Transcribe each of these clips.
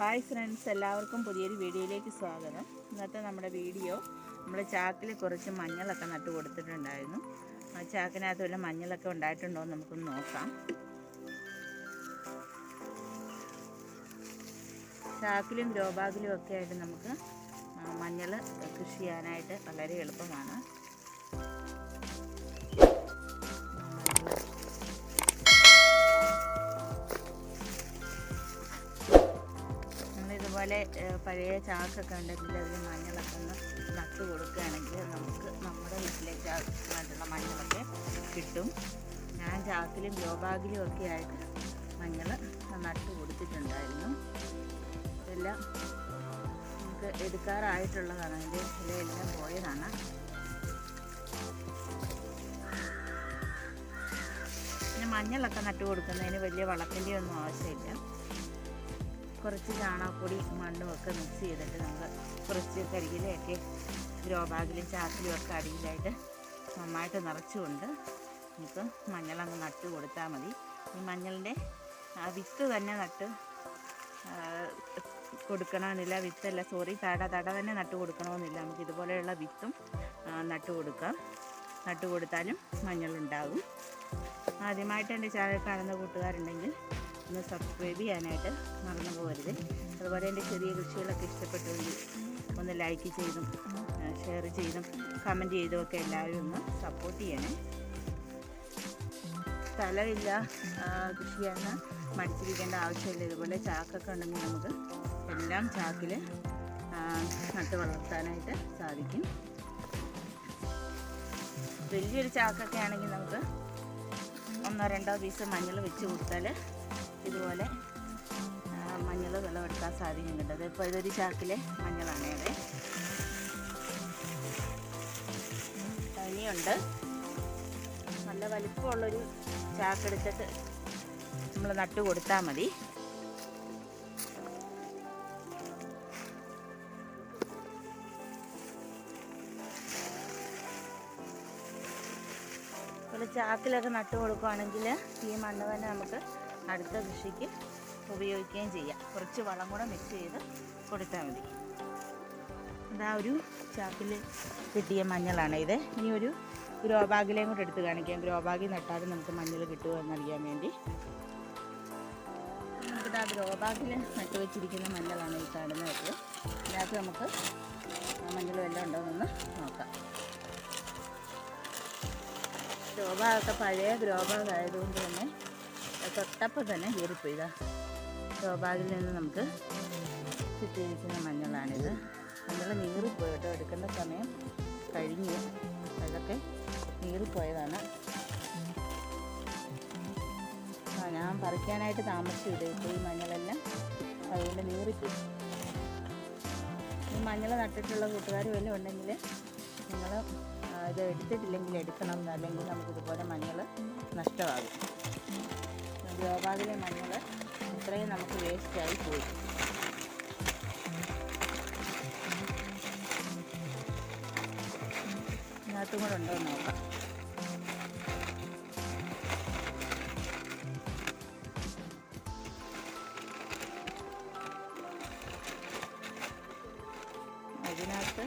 Hi friends എല്ലാവർക്കും പുതിയൊരു വീഡിയോയിലേക്ക് സ്വാഗതം. ഇന്നത്തെ നമ്മുടെ വീഡിയോ നമ്മൾ ചാക്കിൽ കുറച്ച് മഞ്ഞളൊക്കെ നട്ട് കൊടുത്തിട്ടുണ്ടായിരുന്നു. ആ ചാക്കിനകത്ത് വല്ല മഞ്ഞളൊക്കെ ഉണ്ടായിട്ടുണ്ടോ എന്ന് നമുക്കൊന്ന് നോക്കാം. ചാക്കിലും ഗ്രോബാഗിലും ഒക്കെ ആയിട്ട് നമുക്ക് മഞ്ഞൾ കൃഷി ചെയ്യാനായിട്ട് വളരെ എളുപ്പമാണ്. ഏഹ്, പഴയ ചാക്കൊക്കെ ഉണ്ടെങ്കിൽ അതിൽ മഞ്ഞളൊക്കെ ഒന്ന് നട്ട് കൊടുക്കുകയാണെങ്കിൽ നമുക്ക് നമ്മുടെ വീട്ടിലേക്ക് ആവശ്യമായിട്ടുള്ള മഞ്ഞളൊക്കെ കിട്ടും. ഞാൻ ചാക്കിലും ഗ്രോ ബാഗിലും ഒക്കെ ആയിട്ട് മഞ്ഞൾ നട്ട് കൊടുത്തിട്ടുണ്ടായിരുന്നു. ഇതെല്ലാം നമുക്ക് എടുക്കാറായിട്ടുള്ളതാണ്. അതിന്റെ ഇലയെല്ലാം പോയതാണ്. പിന്നെ മഞ്ഞളൊക്കെ നട്ട് കൊടുക്കുന്നതിന് വലിയ വളത്തിന്റെ ഒന്നും ആവശ്യമില്ല. കുറച്ച് ചാണകപ്പൊടി മണ്ണും ഒക്കെ മിക്സ് ചെയ്തിട്ട് നമുക്ക് കുറച്ച് കരികിലയൊക്കെ ഗ്രോ ബാഗിലും ചാക്കിലും ഒക്കെ അടിയിലായിട്ട് നന്നായിട്ട് നിറച്ചുകൊണ്ട് നമുക്ക് മഞ്ഞളങ്ങ് നട്ട് കൊടുത്താൽ മതി. ഈ മഞ്ഞളിന്റെ വിത്ത് തന്നെ നട്ട് കൊടുക്കണമെന്നില്ല. വിത്തല്ല സോറി തട തട തന്നെ നട്ട് കൊടുക്കണമെന്നില്ല. നമുക്ക് ഇതുപോലെയുള്ള വിത്തും നട്ട് കൊടുക്കാം. നട്ട് കൊടുത്താലും മഞ്ഞളുണ്ടാകും. ആദ്യമായിട്ട് എന്റെ ചാനൽ കാണുന്ന കൂട്ടുകാരുണ്ടെങ്കിൽ ഒന്ന് സബ്സ്ക്രൈബ് ചെയ്യാനായിട്ട് മറന്നു പോകരുത്. അതുപോലെ എന്റെ ചെറിയ കൃഷികളൊക്കെ ഇഷ്ടപ്പെട്ടുകൊണ്ട് ഒന്ന് ലൈക്ക് ചെയ്തും ഷെയർ ചെയ്തും കമന്റ് ചെയ്തും ഒക്കെ എല്ലാവരും ഒന്ന് സപ്പോർട്ട് ചെയ്യണം. സ്ഥലമില്ല കൃഷി ചെയ്യാൻ മടിച്ചിരിക്കേണ്ട ആവശ്യമില്ല. ഇതുപോലെ ചാക്കൊക്കെ ഉണ്ടെങ്കിൽ നമുക്ക് എല്ലാം ചാക്കിൽ നട്ട് വളർത്താനായിട്ട് സാധിക്കും. വലിയൊരു ചാക്കൊക്കെ ആണെങ്കിൽ നമുക്ക് ഒന്നോ രണ്ടോ പീസ് മഞ്ഞൾ വെച്ച് കൊടുത്താൽ ഇതുപോലെ മഞ്ഞൾ വിളവെടുക്കാൻ സാധിക്കുന്നുണ്ട്. അതിപ്പോൾ ഇതൊരു ചാക്കിലെ മഞ്ഞളാണ് അതെ ഇനിയുണ്ട് നല്ല വലിപ്പമുള്ളൊരു ചാക്കെടുത്തിട്ട് നമ്മൾ നട്ട് കൊടുത്താൽ മതി. ചാക്കിലൊക്കെ നട്ട് കൊടുക്കുകയാണെങ്കിൽ ഈ മണ്ണ് തന്നെ നമുക്ക് അടുത്ത കൃഷിക്ക് ഉപയോഗിക്കുകയും ചെയ്യാം. കുറച്ച് വളം കൂടെ മിക്സ് ചെയ്ത് കൊടുത്താൽ മതി. അതാ ഒരു ചാക്കിൽ കിട്ടിയ മഞ്ഞളാണ് ഇത്. ഇനി ഒരു ഗ്രോ ബാഗിലേയും കൂടെ എടുത്ത് കാണിക്കാം. ഗ്രോ ബാഗിൽ നട്ടാലും നമുക്ക് മഞ്ഞൾ കിട്ടുമോ എന്നറിയാൻ വേണ്ടി. നമുക്കിത് ആ ഗ്രോ ബാഗിൽ നട്ടു വെച്ചിരിക്കുന്ന മഞ്ഞളാണ് ഈ കാണുന്നത് ഇതിനകത്ത് നമുക്ക് ആ മഞ്ഞൾ വല്ലതും ഉണ്ടോ നോക്കാം. ഗ്രോ ബാഗൊക്കെ പഴയ ഗ്രോ ബാഗ് ആയതുകൊണ്ട് തന്നെ തൊട്ടപ്പം തന്നെ കീറിപ്പോയി. ഇതാ ബാഗിൽ നിന്ന് നമുക്ക് കിട്ടിയിരിക്കുന്ന മഞ്ഞളാണിത്. മഞ്ഞൾ നീറിപ്പോയി കേട്ടോ. എടുക്കേണ്ട സമയം കഴിഞ്ഞു അതൊക്കെ നീറിപ്പോയതാണ്. ഞാൻ പറിക്കാനായിട്ട് താമസിച്ചു ഇത് ഇപ്പോൾ ഈ മഞ്ഞളെല്ലാം. അതുകൊണ്ട് നീറിപ്പോയി. ഈ മഞ്ഞൾ നട്ടിട്ടുള്ള കൂട്ടുകാർ വല്ലതും ഉണ്ടെങ്കിൽ നിങ്ങൾ ഇത് എടുത്തിട്ടില്ലെങ്കിൽ എടുക്കണം അല്ലെങ്കിൽ നമുക്കിതുപോലെ മഞ്ഞൾ നഷ്ടമാകും. ഗ്രോബാഗിലെ മഞ്ഞൾ ഇത്രയും നമുക്ക് വേസ്റ്റായി പോയി. ഇതിനകത്തും കൂടെ ഉണ്ടോ എന്ന് നോക്കാം. അതിനകത്ത്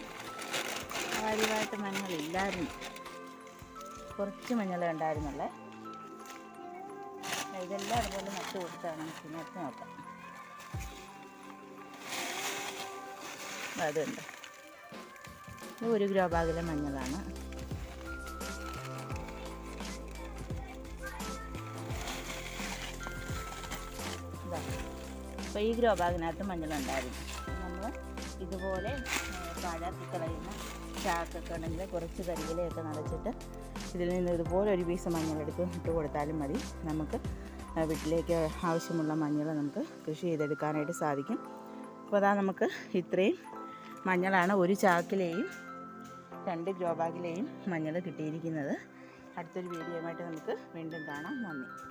കാര്യമായിട്ട് മഞ്ഞളില്ലായിരുന്നു. കുറച്ച് മഞ്ഞൾ ഉണ്ടായിരുന്നുള്ളേ ഇതെല്ലാം അതുപോലെ നട്ട് കൊടുത്താണ് നമുക്ക് അടുത്ത് നോക്കാം അതുണ്ട് ഇത് ഒരു ഗ്രോ ബാഗിലെ മഞ്ഞളാണ്. അപ്പൊ ഈ ഗ്രോ ബാഗിനകത്ത് മഞ്ഞളുണ്ടായിരുന്നു. നമ്മൾ ഇതുപോലെ പാഴാക്കി കളയുന്ന ചാക്കൊക്കെ ഉണ്ടെങ്കിൽ കുറച്ച് കരികിലയൊക്കെ നിറച്ചിട്ട് ഇതിൽ നിന്ന് ഇതുപോലെ ഒരു പീസ് മഞ്ഞളെടുത്ത് ഇട്ട് കൊടുത്താലും മതി. നമുക്ക് വീട്ടിലേക്ക് ആവശ്യമുള്ള മഞ്ഞൾ നമുക്ക് കൃഷി ചെയ്തെടുക്കാനായിട്ട് സാധിക്കും. അപ്പോൾ അതാ നമുക്ക് ഇത്രയും മഞ്ഞളാണ്. ഒരു ചാക്കിലെയും രണ്ട് ഗ്രോ ബാഗിലെയും മഞ്ഞൾ കിട്ടിയിരിക്കുന്നത്. അടുത്തൊരു വീഡിയോയുമായിട്ട് നമുക്ക് വീണ്ടും കാണാം. നന്ദി.